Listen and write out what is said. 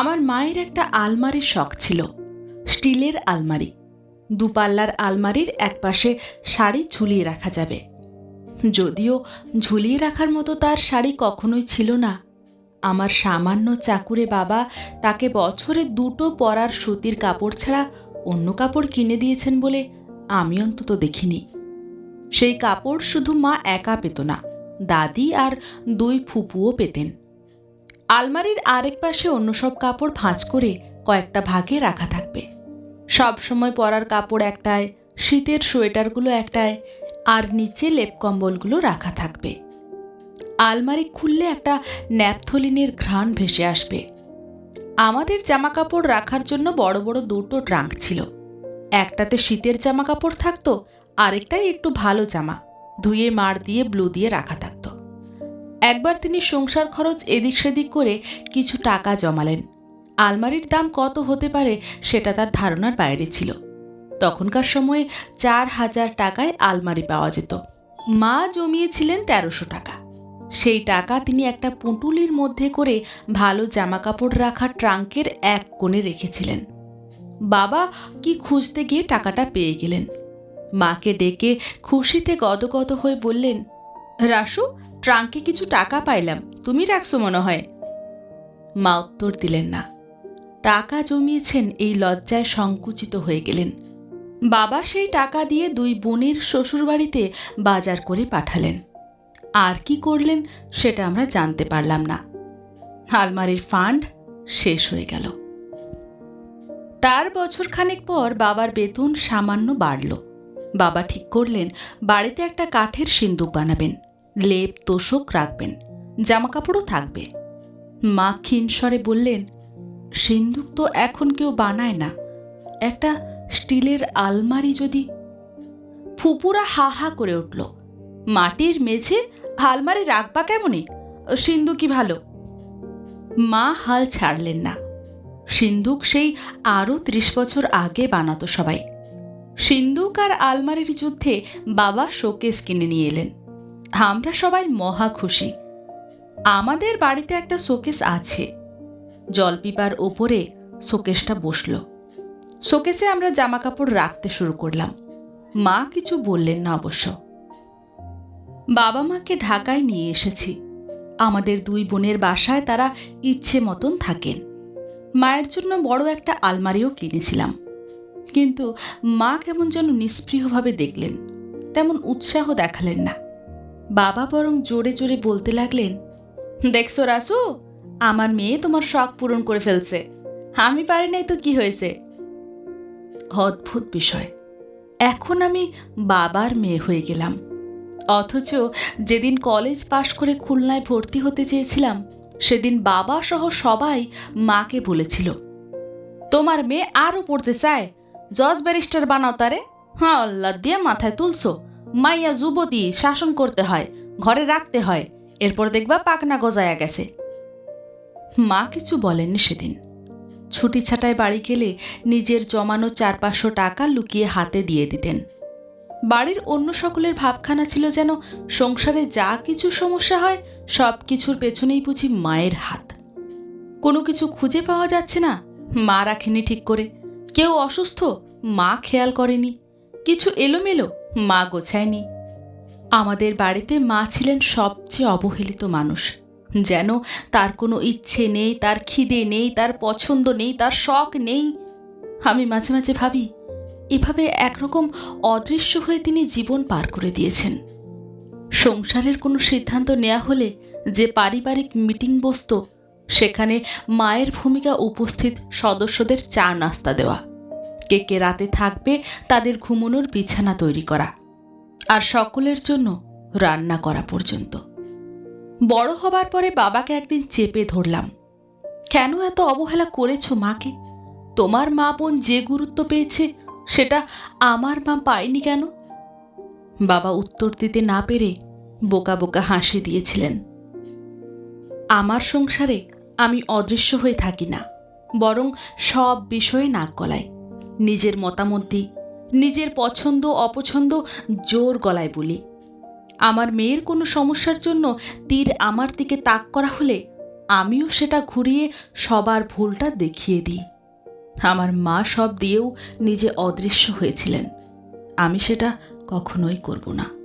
আমার মায়ের একটা আলমারির শখ ছিল, স্টিলের আলমারি। দুপাল্লার আলমারির একপাশে শাড়ি ঝুলিয়ে রাখা যাবে। যদিও ঝুলিয়ে রাখার মতো তার শাড়ি কখনোই ছিল না। আমার সামান্য চাকুরে বাবা তাকে বছরে দুটো পরার সুতির কাপড় ছাড়া অন্য কাপড় কিনে দিয়েছেন বলে আমি অন্তত দেখিনি। সেই কাপড় শুধু মা একা পেত না, দাদি আর দুই ফুপুও পেতেন। আলমারির আরেক পাশে অন্য সব কাপড় ভাঁজ করে কয়েকটা ভাগে রাখা থাকবে। সব সময় পরার কাপড় একটায়, শীতের সোয়েটারগুলো একটায়, আর নিচে লেপ কম্বলগুলো রাখা থাকবে। আলমারি খুললে একটা ন্যাপথলিনের ঘ্রাণ ভেসে আসবে। আমাদের জামা কাপড় রাখার জন্য বড় বড় দুটো ট্রাঙ্ক ছিল। একটাতে শীতের জামা কাপড় থাকতো আরেকটাই একটু ভালো জামা। ধুয়ে মার দিয়ে, ব্লু দিয়ে রাখা থাকতো। একবার তিনি সংসার খরচ এদিক সেদিক করে কিছু টাকা জমালেন। আলমারির দাম কত হতে পারে সেটা তার ধারণার বাইরে ছিল। তখনকার সময়ে চার হাজার টাকায় আলমারি পাওয়া যেত। মা জমিয়েছিলেন তেরোশো টাকা। সেই টাকা তিনি একটা পুঁটুলির মধ্যে করে ভালো জামাকাপড় রাখা ট্রাঙ্কের এক কোণে রেখেছিলেন। বাবা কি খুঁজতে গিয়ে টাকাটা পেয়ে গেলেন। মাকে ডেকে খুশিতে গদগদ হয়ে বললেন, রাসু ট্রাঙ্কে কিছু টাকা পাইলাম, তুমি রাখছো মনে হয়। মা উত্তর দিলেন না। টাকা জমিয়েছেন এই লজ্জায় সংকুচিত হয়ে গেলেন। বাবা সেই টাকা দিয়ে দুই বোনের শ্বশুরবাড়িতে বাজার করে পাঠালেন। আর কি করলেন সেটা আমরা জানতে পারলাম না। আলমারির ফান্ড শেষ হয়ে গেল। তার বছরখানেক পর বাবার বেতন সামান্য বাড়ল। বাবা ঠিক করলেন, বাড়িতে একটা কাঠের সিন্দুক বানাবেন। লেপ তোষক রাখবেন, জামাকাপড়ও থাকবে। মা ক্ষীণস্বরে বললেন, সিন্দুক তো এখন কেউ বানায় না। একটা স্টিলের আলমারি যদি ফুপুরা হা হা করে উঠল, মাটির মেঝে আলমারি রাখবা কেমনই সিন্ধুকই ভালো মা হাল ছাড়লেন না। সিন্ধুক সেই আরও ত্রিশ বছর আগে বানাতো সবাই। সিন্ধুক আর আলমারির যুদ্ধে বাবা শোকেস কিনে নিয়ে এলেন। আমরা সবাই মহা খুশি। আমাদের বাড়িতে একটা শোকেস আছে। জলপিপার ওপরে শোকেসটা বসল। শোকেসে আমরা জামা কাপড় রাখতে শুরু করলাম। মা কিছু বললেন না অবশ্য। বাবা মাকে ঢাকায় নিয়ে এসেছি। আমাদের দুই বোনের বাসায় তারা ইচ্ছে মতন থাকেন। মায়ের জন্য বড় একটা আলমারিও কিনেছিলাম। কিন্তু মা কেমন যেন নিষ্প্রিয়ভাবে দেখলেন। তেমন উৎসাহ দেখালেন না। বাবা বরং জোরে জোরে বলতে লাগলেন, দেখছ রাসু, আমার মেয়ে তোমার শখ পূরণ করে ফেলছে। আমি পারি নাই তো কি হয়েছে? অদ্ভুত বিষয়। এখন আমি বাবার মেয়ে হয়ে গেলাম। অথচ যেদিন কলেজ পাশ করে খুলনায় ভর্তি হতে চেয়েছিলাম, সেদিন বাবা সহ সবাই মাকে বলেছিল, তোমার মেয়ে আরও পড়তে চায়। জজ ব্যারিস্টার বানাও তারে। হ্যাঁ আল্লাহ দিয়ে মাথায় তুলছো। মাইয়া যুবতী শাসন করতে হয়, ঘরে রাখতে হয়। এরপর দেখবা পাকনা গজায়া গেছে। মা কিছু বলেননি সেদিন। ছুটি ছাটায় বাড়ি গেলে নিজের জমানো চার পাঁচশো টাকা লুকিয়ে হাতে দিয়ে দিতেন। বাড়ির অন্য সকলের ভাবখানা ছিল যেন সংসারে যা কিছু সমস্যা হয়, সব কিছুর পেছনেই বুঝি মায়ের হাত। কোনো কিছু খুঁজে পাওয়া যাচ্ছে না। মা রাখেনি ঠিক করে। কেউ অসুস্থ, মা খেয়াল করেনি। কিছু এলোমেলো মা গোছায়নি। আমাদের বাড়িতে মা ছিলেন সবচেয়ে অবহেলিত মানুষ। যেন তার কোনো ইচ্ছে নেই, তার খিদে নেই, তার পছন্দ নেই, তার শখ নেই। আমি মাঝে মাঝে ভাবি, এভাবে একরকম অদৃশ্য হয়ে তিনি জীবন পার করে দিয়েছেন। সংসারের কোনো সিদ্ধান্ত নেওয়া হলে যে পারিবারিক মিটিং বসত, সেখানে মায়ের ভূমিকা উপস্থিত সদস্যদের চা নাস্তা দেওয়া। কে কে রাতে থাকবে তাদের ঘুমনোর বিছানা তৈরি করা আর সকলের জন্য রান্না করা পর্যন্ত। বড় হবার পরে বাবাকে একদিন চেপে ধরলাম। কেন এত অবহেলা করেছ মাকে? তোমার মা বোন যে গুরুত্ব পেয়েছে, সেটা আমার মা পায়নি কেন? বাবা উত্তর দিতে না পেরে বোকা বোকা হাসি দিয়েছিলেন। আমার সংসারে আমি অদৃশ্য হয়ে থাকি না, বরং সব বিষয়ে নাক গলায়। নিজের মতামত দিই নিজের পছন্দ অপছন্দ জোর গলায় বলি। আমার মেয়ের কোনো সমস্যার জন্য তীর আমার দিকে তাক করা হলে আমিও সেটা ঘুরিয়ে সবার ভুলটা দেখিয়ে দিই। আমার মা সব দিয়েও নিজে অদৃশ্য হয়েছিলেন। আমি সেটা কখনোই করব না।